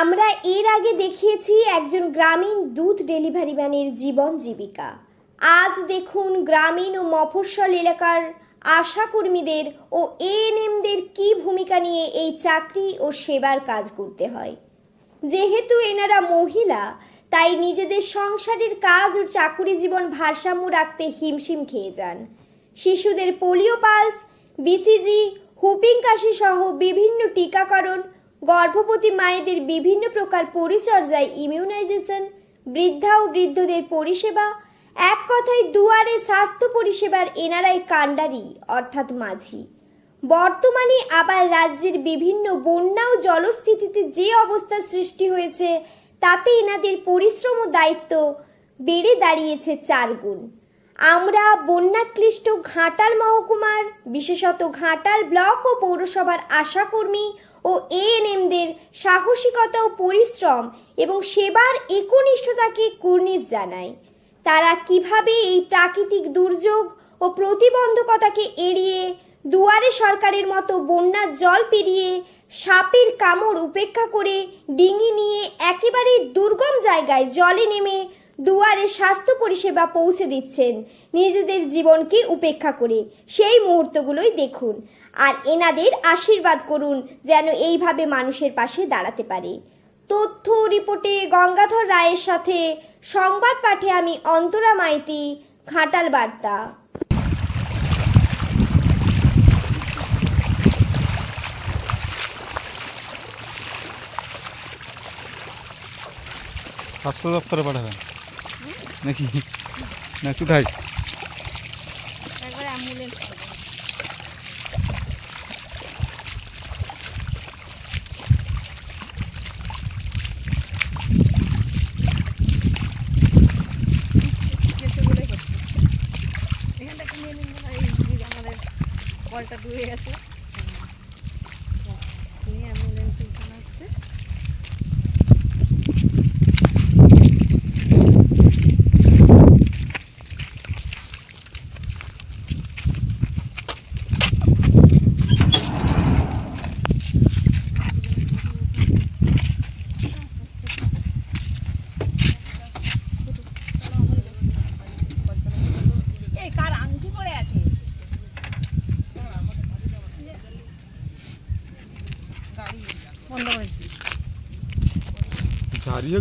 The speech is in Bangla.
আমরা এর আগে দেখিয়েছি একজন গ্রামীণ দুধ ডেলিভারি ম্যানের জীবন জীবিকা। আজ দেখুন গ্রামীণ ও মফস্বল এলাকার আশাকর্মীদের ও এএনএমদের কী ভূমিকা নিয়ে এই চাকরি ও সেবার কাজ করতে হয়। যেহেতু এনারা মহিলা, তাই নিজেদের সংসারের কাজ ও চাকুরি জীবন ভারসাম্য রাখতে হিমশিম খেয়ে যান। শিশুদের পোলিও পালস বিসিজি হুপিং কাশি সহ বিভিন্ন টিকাকরণ গর্ভবতী মায়েদের বিভিন্ন প্রকার পরিচর্যায় ইমিউনাইজেশন বৃদ্ধা ও বৃদ্ধদের পরিষেবা, এক কথায় দুয়ারে স্বাস্থ্য পরিষেবার এনারাই কাণ্ডারি, অর্থাৎ মাঝি। বর্তমানে আবার রাজ্যের বিভিন্ন বন্যা ও জলস্ফীতিতে যে অবস্থার সৃষ্টি হয়েছে, তাতে এনাদের পরিশ্রম ও দায়িত্ব বেড়ে দাঁড়িয়েছে চার গুণ। আমরা বন্যাক্লিষ্ট ঘাটাল মহকুমার, বিশেষত ঘাটাল ব্লক ও পৌরসভার আশাকর্মী ও এএনএমদের সাহসিকতা ও পরিশ্রম এবং সেবার একনিষ্ঠতাকে কুর্নিশ জানাই তারা কীভাবে এই প্রাকৃতিক দুর্যোগ ও প্রতিবন্ধকতাকে এড়িয়ে দুয়ারে সরকারের মতো বন্যার জল পেরিয়ে সাপের কামড় উপেক্ষা করে ডিঙি নিয়ে একেবারে দুর্গম জায়গায় জলে নেমে দুয়ারে স্বাস্থ্য পরিষেবা পৌঁছে দিচ্ছেন। নিজেদের জীবনকে উপেক্ষা করে। সেই মুহূর্তগুলোই দেখুন। আর এনাদের আশীর্বাদ করুন যেন এইভাবে মানুষের পাশে দাঁড়াতে পারে। তথ্য রিপোর্টে গঙ্গাধর রায়ের সাথে সংবাদ পাঠে আমি অন্তরা মাইতি, ঘাটাল বার্তা। স্বাস্থ্য দপ্তরে পাঠাবেন। নাকি? না কোথায়? একবার অ্যাম্বুলেন্স এখান tarihe